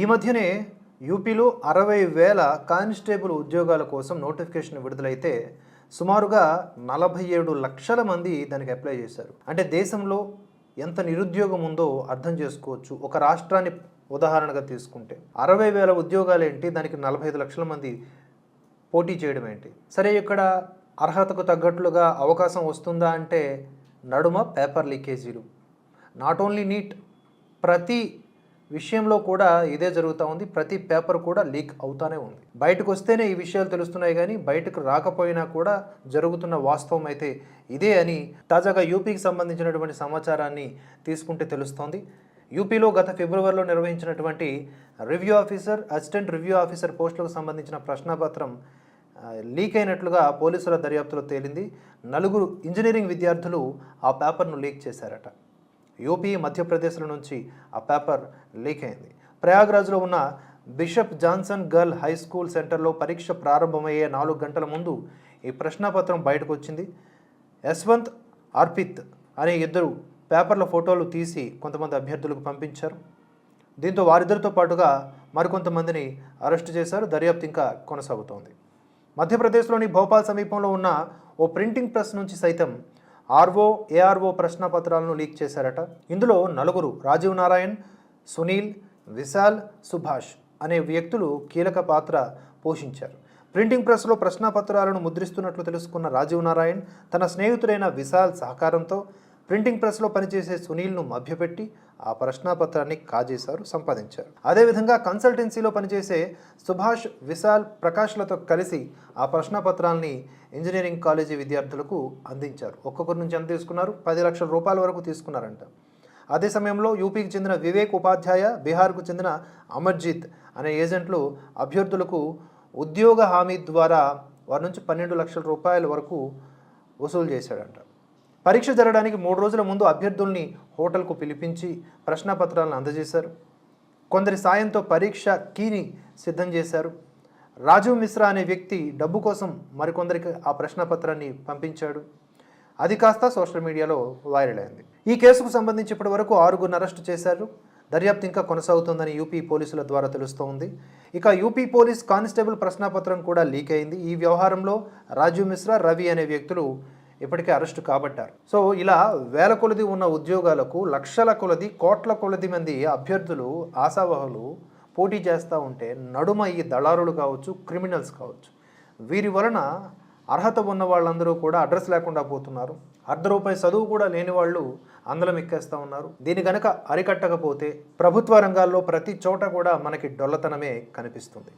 ఈ మధ్యనే యూపీలో అరవై వేల కానిస్టేబుల్ ఉద్యోగాల కోసం నోటిఫికేషన్ విడుదలైతే సుమారుగా నలభై ఏడు లక్షల మంది దానికి అప్లై చేశారు. అంటే దేశంలో ఎంత నిరుద్యోగం ఉందో అర్థం చేసుకోవచ్చు. ఒక రాష్ట్రాన్ని ఉదాహరణగా తీసుకుంటే అరవై వేల ఉద్యోగాలు ఏంటి? దానికి నలభై ఐదు లక్షల మంది పోటీ చేయడం ఏంటి? సరే ఇక్కడ అర్హతకు తగ్గట్లుగా అవకాశం వస్తుందా అంటే నడుమ పేపర్ లీకేజీలు. నాట్ ఓన్లీ నీట్ ప్రతి విషయంలో కూడా ఇదే జరుగుతూ ఉంది. ప్రతి పేపర్ కూడా లీక్ అవుతానే ఉంది. బయటకు వస్తేనే ఈ విషయాలు తెలుస్తున్నాయి కానీ బయటకు రాకపోయినా కూడా జరుగుతున్న వాస్తవం అయితే ఇదే అని తాజాగా యూపీకి సంబంధించినటువంటి సమాచారాన్ని తీసుకుంటే తెలుస్తోంది. యూపీలో గత ఫిబ్రవరిలో నిర్వహించినటువంటి review officer assistant review officer పోస్టులకు సంబంధించిన ప్రశ్నాపత్రం లీక్ అయినట్లుగా పోలీసుల దర్యాప్తులో తేలింది. నలుగురు ఇంజనీరింగ్ విద్యార్థులు ఆ పేపర్ను లీక్ చేశారట. యూపీ మధ్యప్రదేశ్ల నుంచి ఆ పేపర్ లీక్ అయింది. ప్రయాగ్రాజ్లో ఉన్న bishop Johnson girl high school సెంటర్లో పరీక్ష ప్రారంభమయ్యే నాలుగు గంటల ముందు ఈ ప్రశ్నాపత్రం బయటకు వచ్చింది. యశ్వంత్ అర్పిత్ అనే ఇద్దరు పేపర్ల ఫోటోలు తీసి కొంతమంది అభ్యర్థులకు పంపించారు. దీంతో వారిద్దరితో పాటుగా మరికొంతమందిని అరెస్టు చేశారు. దర్యాప్తు ఇంకా కొనసాగుతోంది. మధ్యప్రదేశ్లోని భోపాల్ సమీపంలో ఉన్న ఓ ప్రింటింగ్ ప్రెస్ నుంచి సైతం ఆర్ఓ ఏఆర్ఓ ప్రశ్నపత్రాలను లీక్ చేశారట. ఇందులో నలుగురు రాజీవ్ నారాయణ్ సునీల్ విశాల్ సుభాష్ అనే వ్యక్తులు కీలక పాత్ర పోషించారు. ప్రింటింగ్ ప్రెస్లో ప్రశ్నపత్రాలను ముద్రిస్తున్నట్లు తెలుసుకున్న రాజీవ్ నారాయణ్ తన స్నేహితుడైన విశాల్ సహకారంతో ప్రింటింగ్ ప్రెస్లో పనిచేసే సునీల్ను మభ్యపెట్టి ఆ ప్రశ్నాపత్రాన్ని కాజేశారు సంపాదించారు. అదేవిధంగా కన్సల్టెన్సీలో పనిచేసే సుభాష్ విశాల్ ప్రకాష్లతో కలిసి ఆ ప్రశ్నపత్రాల్ని ఇంజనీరింగ్ కాలేజీ విద్యార్థులకు అందించారు. ఒక్కొక్కరి నుంచి ఎంత తీసుకున్నారు? పది లక్షల రూపాయల వరకు తీసుకున్నారంట. అదే సమయంలో యూపీకి చెందిన వివేక్ ఉపాధ్యాయ బీహార్కు చెందిన అమర్జిత్ అనే ఏజెంట్లు అభ్యర్థులకు ఉద్యోగ హామీ ద్వారా వారి నుంచి పన్నెండు లక్షల రూపాయల వరకు వసూలు చేశాడంట. పరీక్ష జరగడానికి మూడు రోజుల ముందు అభ్యర్థుల్ని హోటల్కు పిలిపించి ప్రశ్నపత్రాలను అందజేశారు. కొందరి సాయంతో పరీక్ష కీని సిద్ధం చేశారు. రాజీవ్ మిశ్రా అనే వ్యక్తి డబ్బు కోసం మరికొందరికి ఆ ప్రశ్నపత్రాన్ని పంపించాడు. అది కాస్త సోషల్ మీడియాలో వైరల్ అయింది. ఈ కేసుకు సంబంధించి ఇప్పటి వరకు ఆరుగురిని అరెస్టు చేశారు. దర్యాప్తు ఇంకా కొనసాగుతోందని యూపీ పోలీసుల ద్వారా తెలుస్తోంది. ఇక యూపీ పోలీస్ కానిస్టేబుల్ ప్రశ్నపత్రం కూడా లీక్ అయింది. ఈ వ్యవహారంలో రాజీవ్ మిశ్రా రవి అనే వ్యక్తులు ఇప్పటికే అరెస్టు కాబట్టారు. సో ఇలా వేల కొలది ఉన్న ఉద్యోగాలకు లక్షల కొలది కోట్ల కొలది మంది అభ్యర్థులు ఆశావహులు పోటీ చేస్తూ ఉంటే నడుమ ఈ దళారులు కావచ్చు క్రిమినల్స్ కావచ్చు. వీరి వలన అర్హత ఉన్న వాళ్ళందరూ కూడా అడ్రస్ లేకుండా పోతున్నారు. అర్ధ రూపాయి చదువు కూడా లేని వాళ్ళు అందలం ఎక్కేస్తూ ఉన్నారు. దీని గనక అరికట్టకపోతే ప్రభుత్వ రంగాల్లో ప్రతి చోట కూడా మనకి డొల్లతనమే కనిపిస్తుంది.